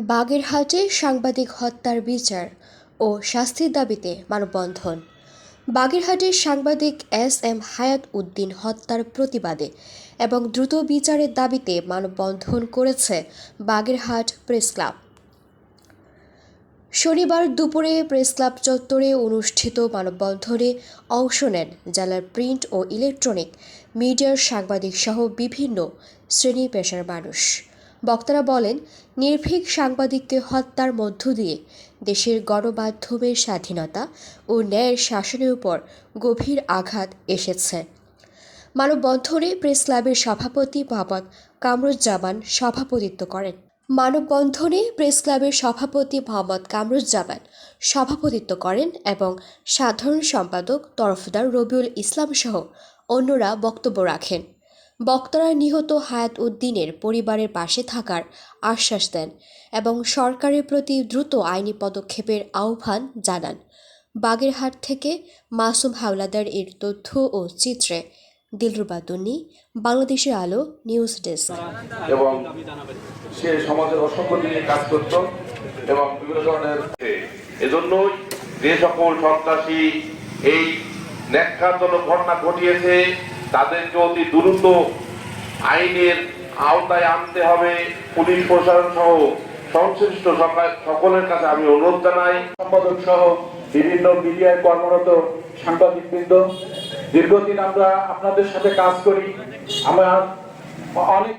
বাগেরহাটে সাংবাদিক হত্যার বিচার ও শাস্তির দাবিতে মানববন্ধন। বাগেরহাটের সাংবাদিক এস এম হায়াত উদ্দিন হত্যার প্রতিবাদে এবং দ্রুত বিচারের দাবিতে মানববন্ধন করেছে বাগেরহাট প্রেস ক্লাব। শনিবার দুপুরে প্রেস ক্লাব চত্বরে অনুষ্ঠিত মানববন্ধনে অংশ নেন জেলার প্রিন্ট ও ইলেকট্রনিক, মিডিয়ার সাংবাদিক সহ বিভিন্ন শ্রেণি পেশার মানুষ। বক্তারা বলেন, নির্ভীক সাংবাদিককে হত্যার মধ্য দিয়ে দেশের গণমাধ্যমের স্বাধীনতা ও ন্যায়ের শাসনের উপর গভীর আঘাত এসেছে। মানববন্ধনে প্রেস ক্লাবের সভাপতি মোহাম্মদ কামরুজ্জামান সভাপতিত্ব করেন। মানববন্ধনে প্রেস ক্লাবের সভাপতি মোহাম্মদ কামরুজ্জামান সভাপতিত্ব করেন এবং সাধারণ সম্পাদক তরফদার রবিউল ইসলাম সহ অন্যরা বক্তব্য রাখেন। বক্তারা নিহত হায়াত উদ্দিনের পরিবারের পাশে থাকার আশ্বাস দেন এবং সরকারের প্রতি দ্রুত আইনি পদক্ষেপের আহ্বান জানান। বাগেরহাট থেকে মাসুম হাওলাদার এর তথ্য ও চিত্রে দিলরুবা তুন্নি বাংলাদেশের আলো, নিউজ ডেস্ক। এবং সে সমাজের অসংখ্য দিকে কাজ করত এবং বিভিন্ন ধরনের এজন্যই যে সকল সন্ত্রাসী এই ন্যাক্কারজনক ঘটনা ঘটিয়েছে তাদেরকে অতি দ্রুত আইনের আওতায় আনতে হবে। পুলিশ, প্রশাসন সহ সংশ্লিষ্ট সকলের কাছে আমি অনুরোধ জানাই। সম্পাদক সহ বিভিন্ন মিডিয়ায় কর্মরত সাংবাদিকবৃন্দ দীর্ঘদিন আমরা আপনাদের সাথে কাজ করি। আমরা অনেক